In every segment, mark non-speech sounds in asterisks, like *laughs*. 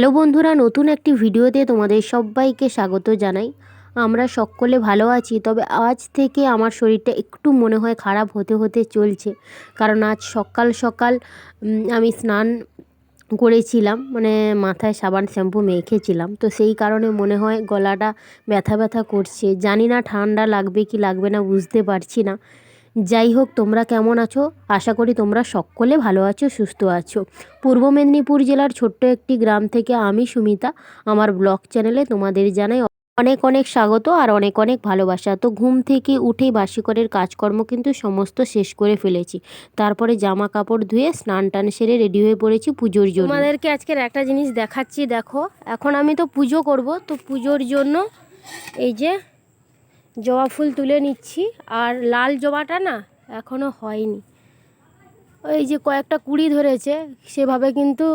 Hello বন্ধুরা, নতুন একটি ভিডিওতে তোমাদের সবাইকে স্বাগত জানাই। আমরা সকলে ভালো আছি, তবে আজ থেকে আমার শরীরটা একটু মনে হয় খারাপ হতে হতে চলছে। কারণ আজ সকাল সকাল আমি স্নান করেছিলাম মানে মাথায় সাবান, শ্যাম্পু মেখেছিলাম। তো সেই কারণে মনে হয় গলাটা ব্যথা ব্যথা করছে। জানি না ঠান্ডা লাগবে কি লাগবে না, বুঝতে পারছি না। যাই হোক তোমরা কেমন আছো? আশা করি তোমরা সকলে ভালো আছো, সুস্থ আছো। পূর্ব মেদিনীপুর জেলার ছোট্ট একটি গ্রাম থেকে আমি সুমিতা। আমার ব্লগ চ্যানেলে তোমাদের জানাই অনেক অনেক স্বাগত আর অনেক অনেক ভালোবাসা। তো ঘুম থেকে উঠেই বাসিকরের কাজকর্ম কিন্তু সমস্ত শেষ করে ফেলেছি। তারপরে জামা কাপড় ধুয়ে স্নান টান সেরে রেডি হয়ে পড়েছি পুজোর জন্য। আমাদেরকে আজকের একটা জিনিস দেখাচ্ছি, দেখো। এখন আমি তো পুজো করব, তো পুজোর জন্য এই যে জবা ফুল তুলে নিচ্ছি। আর লাল জবাটা না এখনও হয়নি। ওই যে কয়েকটা কুড়ি ধরেছে, সেভাবে কিন্তু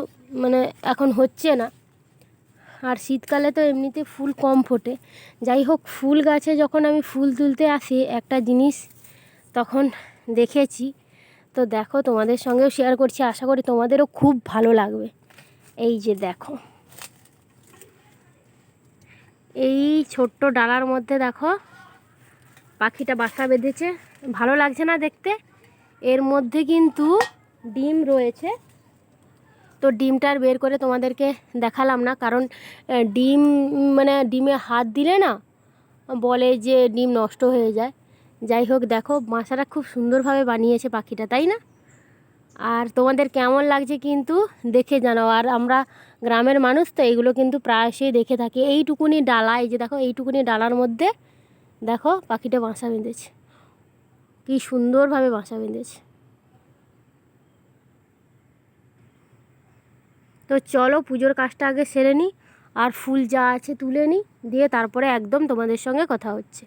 মানে এখন হচ্ছে না। আর শীতকালে তো এমনিতে ফুল কম ফোটে। যাই হোক, ফুল গাছে যখন আমি ফুল তুলতে আসি, একটা জিনিস তখন দেখেছি। তো দেখো, তোমাদের সঙ্গেও শেয়ার করছি। আশা করি তোমাদেরও খুব ভালো লাগবে। এই যে দেখো। এই ছোট্ট ডালার মধ্যে দেখো পাখিটা বাসা বেঁধেছে। ভালো লাগছে না দেখতে। এর মধ্যে কিন্তু ডিম রয়েছে। তো ডিমটা আর বের করে তোমাদেরকে দেখালাম না, কারণ ডিম মানে ডিমে হাত দিলে না বলে যে ডিম নষ্ট হয়ে যায়। যাই হোক, দেখো, বাসাটা খুব সুন্দরভাবে বানিয়েছে পাখিটা, তাই না? আর তোমাদের কেমন লাগছে কিন্তু দেখে জানাও। আর আমরা গ্রামের মানুষ, তো এগুলো কিন্তু প্রায়শই দেখে থাকি। এইটুকুনি ডালা, এই যে দেখো, এইটুকুনি ডালার মধ্যে দেখো পাখিটা বাসা বেঁধেছে। কী সুন্দরভাবে বাসা বেঁধেছে। তো চলো পুজোর কাজটা আগে সেরে নিই আর ফুল যা আছে তুলে নিই দিয়ে তারপরে একদম তোমাদের সঙ্গে কথা হচ্ছে।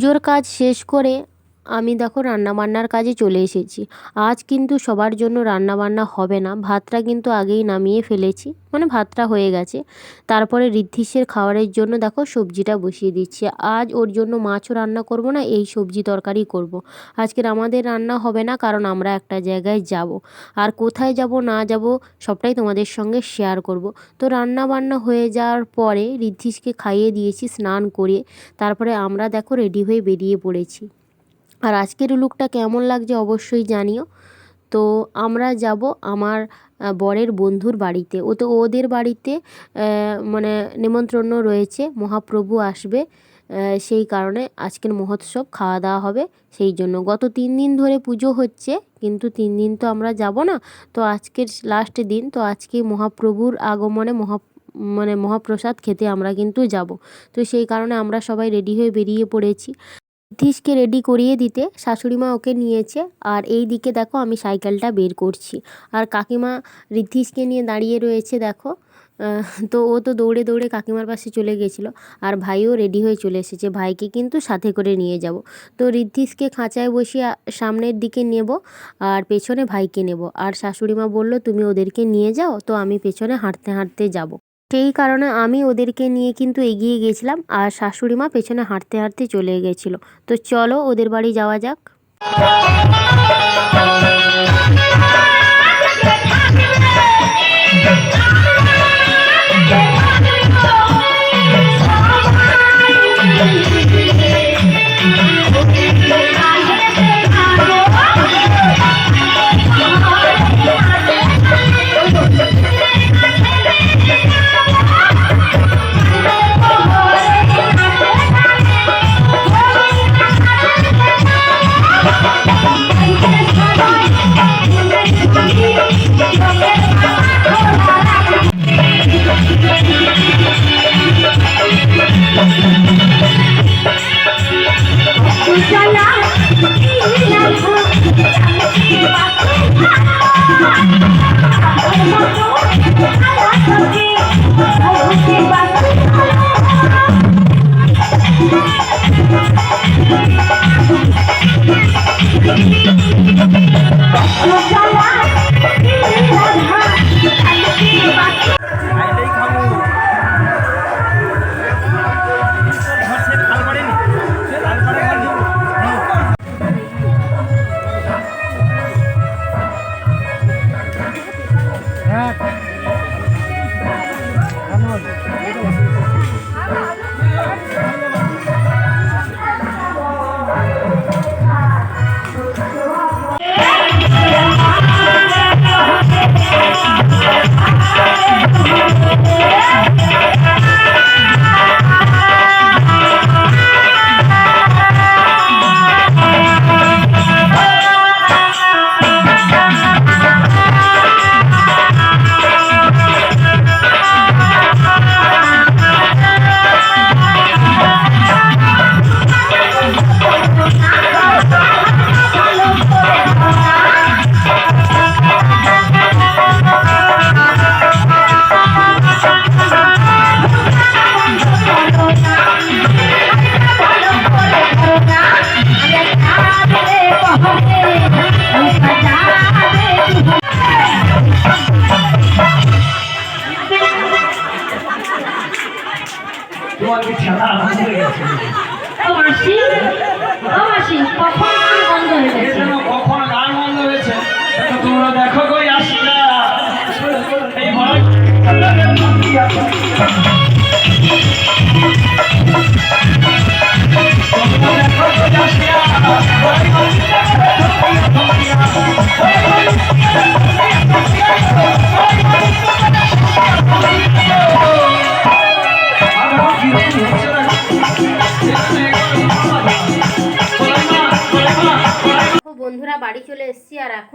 পুজোর কাজ শেষ করে আমি দেখো রান্নাবান্নার কাজে চলে এসেছি। আজ কিন্তু সবার জন্য রান্নাবান্না হবে না। ভাতটা কিন্তু আগেই নামিয়ে ফেলেছি। মানে ভাতটা হয়ে গেছে। তারপরে ঋদ্ধিসের খাবারের জন্য দেখো সবজিটা বসিয়ে দিচ্ছি। আজ ওর জন্য মাছও রান্না করব না, এই সবজি তরকারি করব। আজকের আমাদের রান্না হবে না, কারণ আমরা একটা জায়গায় যাব। আর কোথায় যাব, না যাব, সবটাই তোমাদের সঙ্গে শেয়ার করব। তো রান্না বান্না হয়ে যাওয়ার পরে ঋদ্ধিসকে খাইয়ে দিয়েছি, স্নান করে। তারপরে আমরা দেখো রেডি হয়ে বেরিয়ে পড়েছি। আর আজকের লুকটা কেমন লাগছে অবশ্যই জানিও। তো আমরা যাব আমার বরের বন্ধুর বাড়িতে। ও তো ওদের বাড়িতে মানে নেমন্ত্রণ রয়েছে। মহাপ্রভু আসবে সেই কারণে আজকের মহোৎসব খাওয়া দাওয়া হবে সেই জন্য। গত তিন দিন ধরে পুজো হচ্ছে, কিন্তু তিন দিন তো আমরা যাব না। তো আজকের লাস্ট দিন, তো আজকে মহাপ্রভুর আগমনে মহা মানে মহাপ্রসাদ খেতে আমরা কিন্তু যাব। তো সেই কারণে আমরা সবাই রেডি হয়ে বেরিয়ে পড়েছি। ঋদ্ধিসকে রেডি করিয়ে দিতে শাশুড়িমা ওকে নিয়েছে। আর এই দিকে দেখো আমি সাইকেলটা বের করছি। আর কাকিমা ঋদ্ধিসকে নিয়ে দাঁড়িয়ে রয়েছে দেখো। তো ও তো দৌড়ে দৌড়ে কাকিমার পাশে চলে গেছিল। আর ভাইও রেডি হয়ে চলে এসেছে। ভাইকে কিন্তু সাথে করে নিয়ে যাব। তো ঋদ্ধিসকে খাঁচায় বসিয়ে সামনের দিকে নেব আর পেছনে ভাইকে নেব। আর শাশুড়িমা বলল, তুমি ওদেরকে নিয়ে যাও, তো আমি পেছনে হাঁটতে হাঁটতে যাব। সেই কারণে আমি ওদেরকে নিয়ে কিন্তু এগিয়ে গেছিলাম আর শাশুড়ি মা পেছনে হাঁটতে হাঁটতে চলে গেছিল তো চলো ওদের বাড়ি যাওয়া যাক Thank you.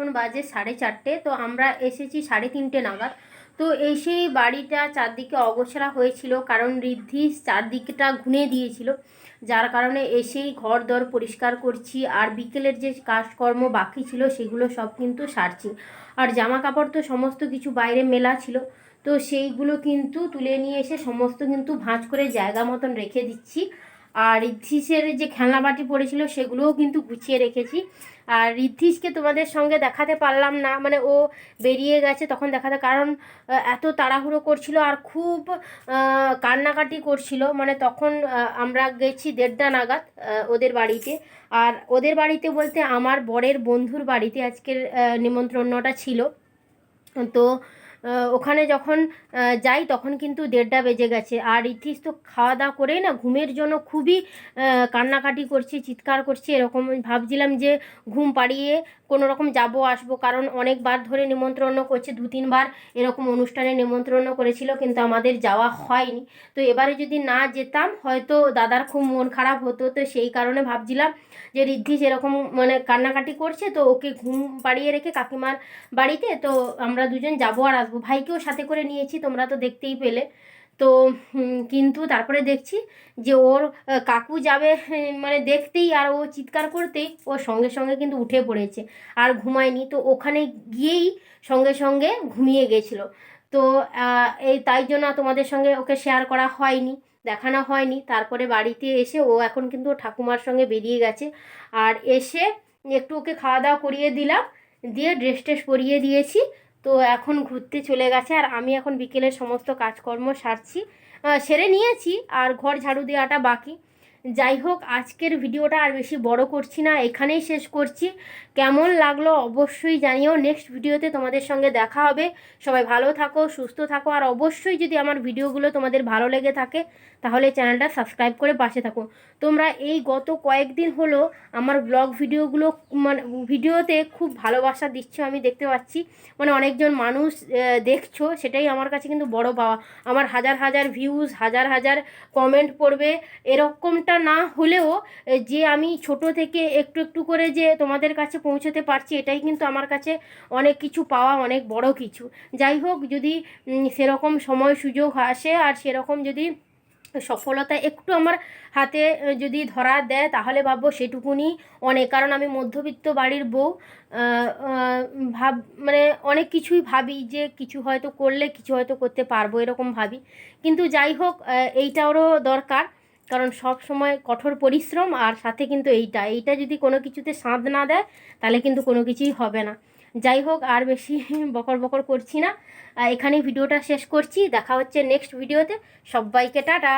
এখন বাজে সাড়ে চারটে, তো আমরা এসেছি সাড়ে তিনটে নাগাদ। তো এসেই বাড়িটা চারদিকে অগোছাড়া হয়েছিল, কারণ ঋদ্ধি চারদিকটা ঘুনে দিয়েছিল। যার কারণে এসেই ঘর দর পরিষ্কার করছি, আর বিকেলের যে কাজকর্ম বাকি ছিল সেগুলো সব কিন্তু সারছি। আর জামা কাপড় তো সমস্ত কিছু বাইরে মেলা ছিল, তো সেইগুলো কিন্তু তুলে নিয়ে এসে সমস্ত কিন্তু ভাঁজ করে জায়গা মতন রেখে দিচ্ছি। আর ঋদ্ধিসের যে খেলনা বাটি পড়েছিল সেগুলোও কিন্তু গুছিয়ে রেখেছি। আর ঋদ্ধিসকে তোমাদের সঙ্গে দেখাতে পারলাম না মানে ও বেরিয়ে গেছে তখন দেখাতে, কারণ এত তাড়াহুড়ো করছিল আর খুব কান্নাকাটি করছিল। মানে তখন আমরা গেছি দেড়টা নাগাদ ওদের বাড়িতে। আর ওদের বাড়িতে বলতে আমার বরের বন্ধুর বাড়িতে আজকের নিমন্ত্রণটা ছিল। তো ওখানে যখন যাই তখন কিন্তু দেড়টা বেজে গেছে। আর ইথিস তো খাওয়া দাওয়া করেই না, ঘুমের জন্য খুবই কান্নাকাটি করছে, চিৎকার করছে, এরকম ভাবছিলাম যে ঘুম পাড়িয়ে কোনো রকম যাব, আসব। কারণ অনেকবার ধরে নিমন্ত্রণ করছে, দু তিনবার এরকম অনুষ্ঠানে নিমন্ত্রণ করেছিল, কিন্তু আমাদের যাওয়া হয়নি। তো এবারে যদি না যেতাম, হয়তো দাদার খুব মন খারাপ হতো। তো সেই কারণে ভাবছিলাম যে ঋদ্ধি সেরকম মানে কান্নাকাটি করছে, তো ওকে ঘুম পাড়িয়ে রেখে কাকিমার বাড়িতে, তো আমরা দুজন যাব আর আসব। ভাইকেও সাথে করে নিয়েছি, তোমরা তো দেখতেই পেলে। তো কিন্তু তারপরে দেখছি যে ওর কাকু যাবে মানে দেখতেই আর ও চিৎকার করতেই ও সঙ্গে সঙ্গে কিন্তু উঠে পড়েছে আর ঘুমায়নি। তো ওখানে গিয়েই সঙ্গে সঙ্গে ঘুমিয়ে গেছিল। তো এই তাই জন্য তোমাদের সঙ্গে ওকে শেয়ার করা হয়নি, দেখানো হয়নি। তারপরে বাড়িতে এসে ও এখন কিন্তু ওর ঠাকুমার সঙ্গে বেরিয়ে গেছে আর এসে একটু ওকে খাওয়া দাওয়া করিয়ে দিলাম, দিয়ে ড্রেস ট্রেস পরিয়ে দিয়েছি। তো এখন ঘুরতে চলে গেছে আর আমি এখন বিকেলের সমস্ত কাজকর্ম সারছি সেরে নিয়েছি আর ঘর ঝাড়ু দেওয়াটা বাকি। যাই হোক, আজকের ভিডিওটা আর বেশি বড় করছি না, এখানেই শেষ করছি। কেমন লাগল অবশ্যই জানিও নেক্সট ভিডিওতে তোমাদের সঙ্গে দেখা হবে। সবাই ভালো থাকো, সুস্থ থাকো, আর অবশ্যই যদি আমার ভিডিওগুলো তোমাদের ভালো লেগে থাকে, তাহলে চ্যানেলটা সাবস্ক্রাইব করে পাশে থাকো। তোমরা এই গত কয়েকদিন হলো আমার ব্লগ ভিডিওগুলো মানে ভিডিওতে খুব ভালোবাসা দিচ্ছ, আমি দেখতে পাচ্ছি। মানে অনেকজন মানুষ দেখছ, সেটাই আমার কাছে কিন্তু বড় পাওয়া। আমার হাজার হাজার ভিউজ হাজার হাজার কমেন্ট পড়বে, এরকমটা না হলেও যে আমি ছোট থেকে একটু একটু করে যে তোমাদের কাছে পৌঁছতে পারছি, এটাই কিন্তু আমার কাছে অনেক কিছু পাওয়া অনেক বড় কিছু। যাই হোক, যদি সেরকম সময় সুযোগ আসে আর সেরকম যদি সফলতা একটু আমার হাতে যদি ধরা দেয়, তাহলে ভাববো সেটুকুনি অনেক। কারণ আমি মধ্যবিত্ত বাড়ির বউ ভাব মানে অনেক কিছুই ভাবি যে কিছু হয়তো করলে, কিছু হয়তো করতে পারব, এরকম ভাবি। কিন্তু যাই হোক এইটারও দরকার। কারণ সব সময় কঠোর পরিশ্রম আর সাথে কিন্তু এইটা। এইটা যদি কোনো কিছুতে সাঁত না দেয়, তাহলে কিন্তু কোনো কিছুই হবে না। যাই হোক, আর বেশি *laughs* বকর বকর করছি না। এখানে ভিডিওটা শেষ করছি। দেখা হচ্ছে নেক্সট ভিডিওতে সবাইকে টাটা।